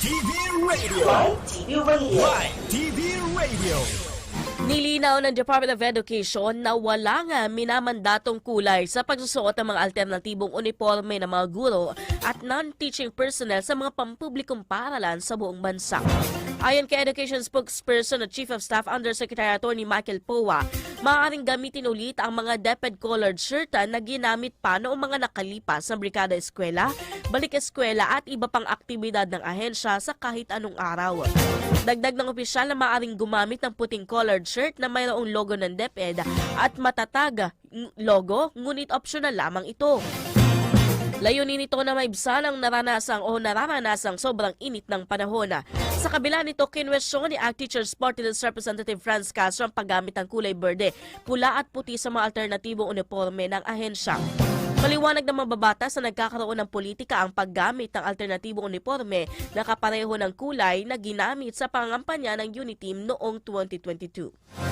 TV Radio. TV Radio. Live TV Radio. Nilinaw ng Department of Education na wala nga minamandatong kulay sa pagsusuot ng mga alternatibong uniforme ng mga guro at non-teaching personnel sa mga pampublikong paralan sa buong bansa. Ayon kay Education Spokesperson at Chief of Staff Undersecretary Attorney Michael Powa, maaaring gamitin ulit ang mga DepEd colored shirt na ginamit pa noong mga nakalipas ng Brigada Eskwela, Balik Eskwela at iba pang aktibidad ng ahensya sa kahit anong araw. Dagdag ng opisyal na maaaring gumamit ng puting collared shirt na mayroong logo ng DepEd at matatag logo, ngunit optional lamang ito. Layunin nito na maibsan ang naranasang o nararanasang sobrang init ng panahon. Sa kabila nito, kinwestiyon ni ACT Teachers Party Representative Franz Castro ang paggamit ng kulay berde, pula at puti sa mga alternatibong uniforme ng ahensya. Maliwanag ng mababatas na nagkakaroon ng politika ang paggamit ng alternatibong uniforme na kapareho ng kulay na ginamit sa pangampanya ng Uniteam noong 2022.